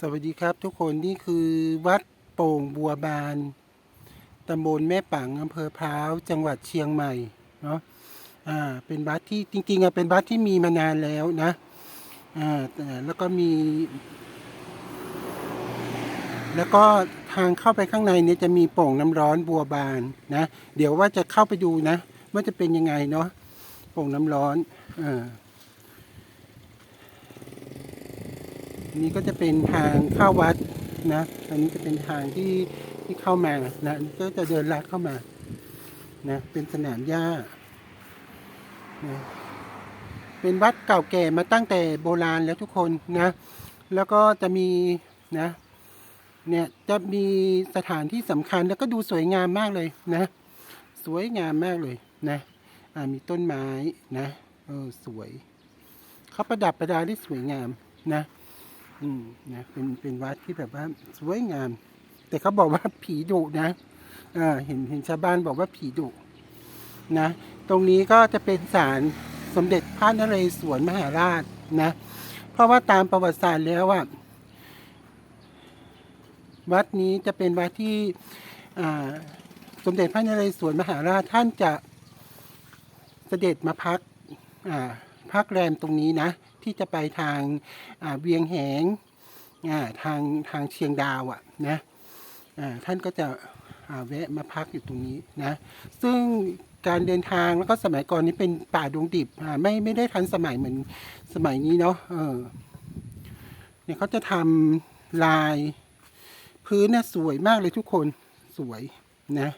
สวัสดีครับทุกคนนี่คือวัดโป่งบัวบานตำบลแม่ปังอำเภอพร้าวจังหวัดเชียงใหม่เนาะอ่าเป็นวัดที่จริงๆอะเป็นวัดที่มีมานานแล้วนะอ่าแแล้วก็มี แล้วก็ทางเข้าไปข้างในเนี่ยจะมีโป่งน้ำร้อนบัวบานนะเดี๋ยวว่าจะเข้าไปดูนะ ว่าจะเป็นยังไงเนาะโป่งน้ำร้อนอ่า นี่ก็จะเป็นทางเข้าวัดนะ อันนี้จะเป็นทางที่ที่เข้ามานะก็จะเดินลัดเข้ามานะเป็นสนามหญ้านะเป็นวัดเก่าแก่มาตั้งแต่โบราณแล้วทุกคนนะ แล้วก็จะมีนะเนี่ยจะมีสถานที่สำคัญแล้วก็ดูสวยงามมากเลยนะ สวยงามมากเลยนะอ่ามีต้นไม้นะเออสวยเขาประดับประดาได้สวยงามนะ อืมนะเป็นเป็นวัดที่แบบว่าสวยงาม แต่เขาบอกว่าผีดุนะอ่าเห็นเห็นชาวบ้านบอกว่าผีดุนะ ตรงนี้ก็จะเป็นศาลสมเด็จพระนเรศวรมหาราชนะ เพราะว่าตามประวัติศาสตร์แล้วว่าวัดนี้จะเป็นวัดที่สมเด็จพระนเรศวรมหาราชท่านจะเสด็จมาพักพักแรมตรงนี้นะ ที่จะไปทางเวียงแหงทางทางเชียงดาวอะนะท่านก็จะแวะมาพักอยู่ตรงนี้นะซึ่งการเดินทางแล้วก็สมัยก่อนนี้เป็นป่าดงดิบไม่ไม่ได้ทันสมัยเหมือนสมัยนี้เนาะเออเนี่ยเขาจะทำลายพื้นเนี่ยสวยมากเลยทุกคนสวยนะ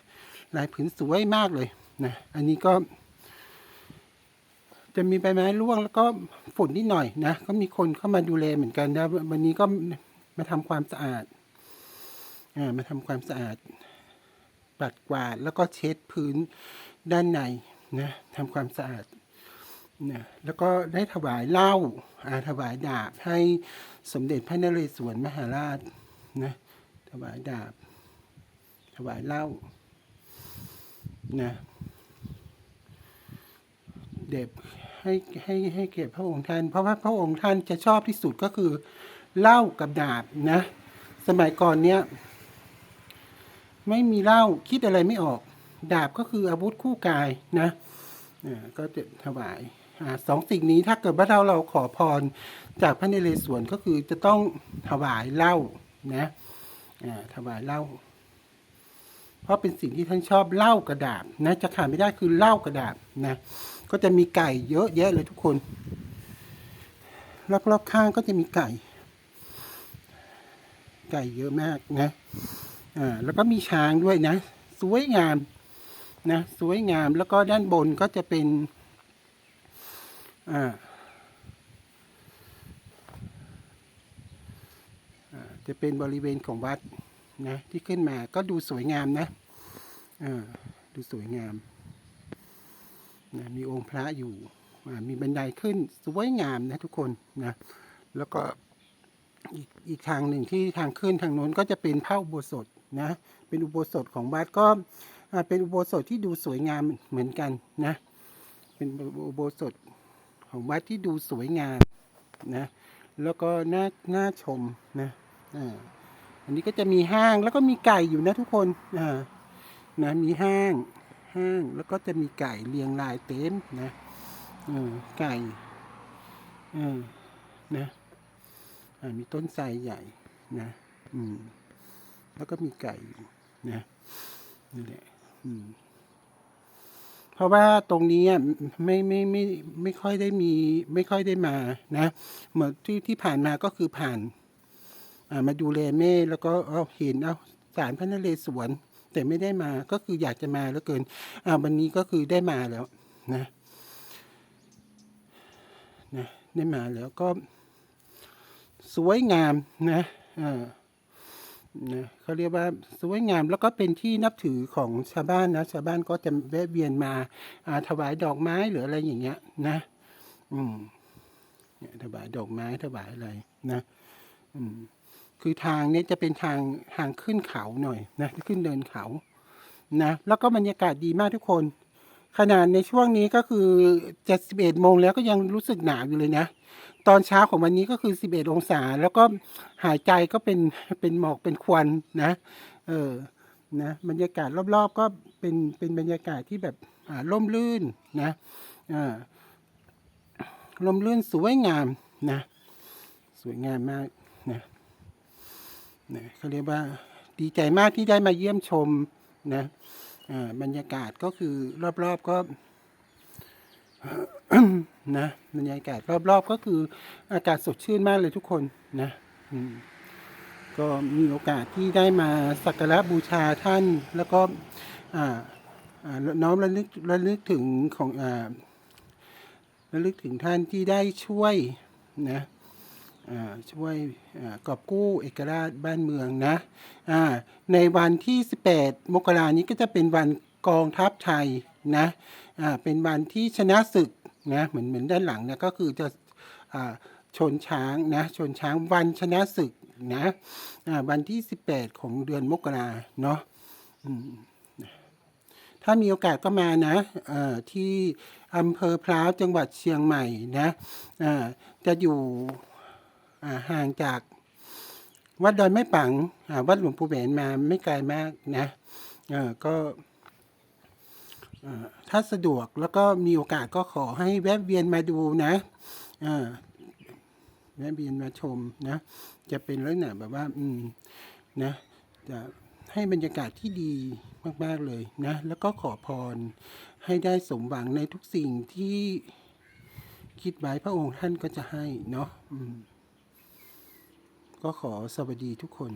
ลายพื้นสวยมากเลยนะอันนี้ก็ จะมีใบไม้ร่วงแล้วก็ฝุ่นนิดหน่อยนะ ก็มีคนเข้ามาดูแลเหมือนกันนะ วันนี้ก็มาทำความสะอาดอ่ามาทำความสะอาดปัดกวาดแล้วก็เช็ดพื้นด้านในนะทำความสะอาดนะแล้วก็ได้ถวายเหล้าอ่าถวายดาบให้สมเด็จพระนเรศวรมหาราชนะถวายดาบ ถวายเหล้านะเด็บ ให้ให้ให้เกียรติพระองค์ท่าน เพราะว่าพระองค์ท่านจะชอบที่สุดก็คือเหล้ากับดาบนะ สมัยก่อนเนี้ยไม่มีเหล้าคิดอะไรไม่ออก ดาบก็คืออาวุธคู่กายนะอ่าก็จะถวายอาสองสิ่งนี้ถ้าเกิดว่าเราเราขอพรจากพระนเรศวรก็คือจะต้องถวายเหล้านะอ่าถวายเหล้าเพราะเป็นสิ่งที่ท่านชอบเหล้ากระดาบนะจะขาดไม่ได้คือเหล้ากระดาบนะ ก็จะมีไก่เยอะแยะเลยทุกคน รอบๆข้างก็จะมีไก่ ไก่เยอะมากนะอ่าแล้วก็มีช้างด้วยนะ สวยงามนะสวยงามแล้วก็ด้านบนก็จะเป็นอ่าจะเป็นบริเวณของวัดนะที่ขึ้นมาก็ดูสวยงามนะอ่าดูสวยงาม นะมีองค์พระอยู่มีบันไดขึ้นสวยงามนะทุกคนนะแล้วก็อีกอีกทางหนึ่งที่ทางขึ้นทางโน้นก็จะเป็นพระอุโบสถนะเป็นอุโบสถของวัดก็เป็นอุโบสถที่ดูสวยงามเหมือนกันนะเป็นอุโบสถของวัดที่ดูสวยงามนะแล้วก็น่าน่าชมนะอ่าอันนี้ก็จะมีห้างแล้วก็มีไก่อยู่นะทุกคนอ่านะมีห้าง ห้าง แล้วก็จะมีไก่เรียงรายเต็มนะเออไก่เออนะมีต้นไทรใหญ่นะอืมแล้วก็มีไก่นะนี่แหละอืมเพราะว่าตรงนี้อ่ไม่ไม่ไม่ไม่ค่อยได้มีไม่ค่อยได้มานะเหมือนที่ที่ผ่านมาก็คือผ่านมาดูแลแม่แล้วก็เอาเห็นเอาสารพระนเรศวร แต่ไม่ได้มาก็คืออยากจะมาแล้วเกินอ่าวันนี้ก็คือได้มาแล้วนะนะได้มาแล้วก็ สวยงามนะอ่านะเขาเรียกว่าสวยงามแล้วก็เป็นที่นับถือของชาวบ้านนะชาวบ้านก็จะแวะเวียนมาอ่าถวายดอกไม้หรืออะไรอย่างเงี้ยนะ อืมเนี่ยถวายดอกไม้ถวายอะไรนะ อืม คือทางนี้จะเป็นทางทางขึ้นเขาหน่อยนะขึ้นเดินเขานะแล้วก็บรรยากาศดีมากทุกคน ขนาดในช่วงนี้ก็คือจะสิบเอ็ดโมงแล้วก็ยังรู้สึกหนาวอยู่เลยนะ ตอนเช้าของวันนี้ก็คือ 11 องศา แล้วก็หายใจก็เป็นเป็นหมอกเป็นควันนะเออนะบรรยากาศรอบๆ ก็เป็นเป็นบรรยากาศที่แบบอ่าร่มรื่นนะอ่าร่มรื่นสวยงามนะ สวยงามมาก นะเขาเรียกว่าดีใจมากที่ได้มาเยี่ยมชมนะบรรยากาศก็คือรอบๆก็นะบรรยากาศรอบๆก็คืออากาศสดชื่นมากเลยทุกคนนะก็มีโอกาสที่ได้มาสักการะบูชาท่าน แล้วก็น้อมระลึกระลึกถึงของอระลึกถึงท่านที่ได้ช่วยนะ ช่วยกอบกู้เอกราชบ้านเมืองนะอ่าในวันที่ 18 มกรานี้ก็จะเป็นวันกองทัพไทยนะอ่าเป็นวันที่ชนะศึกนะเหมือนเหมือนด้านหลังเนี่ยก็คือจะอ่าชนช้างนะชนช้างวันชนะศึกนะวันที่ 18 ของเดือนมกราเนาะถ้ามีโอกาสก็มานะที่อำเภอพร้าวจังหวัดเชียงใหม่นะอ่าจะอยู่ ห่างจากวัดดอยแม่ปังวัดหลวงปู่แหวนมาไม่ไกลมากนะก็ถ้าสะดวกแล้วก็มีโอกาสก็ขอให้แวะเวียนมาดูนะแวะเวียนมาชมนะ จะเป็นลักษณะแบบว่า อืมนะจะให้บรรยากาศที่ดีมากๆเลยนะ แล้วก็ขอพรให้ได้สมหวังในทุกสิ่งที่คิดไว้พระองค์ท่านก็จะให้เนาะ ก็ขอสวัสดีทุกคน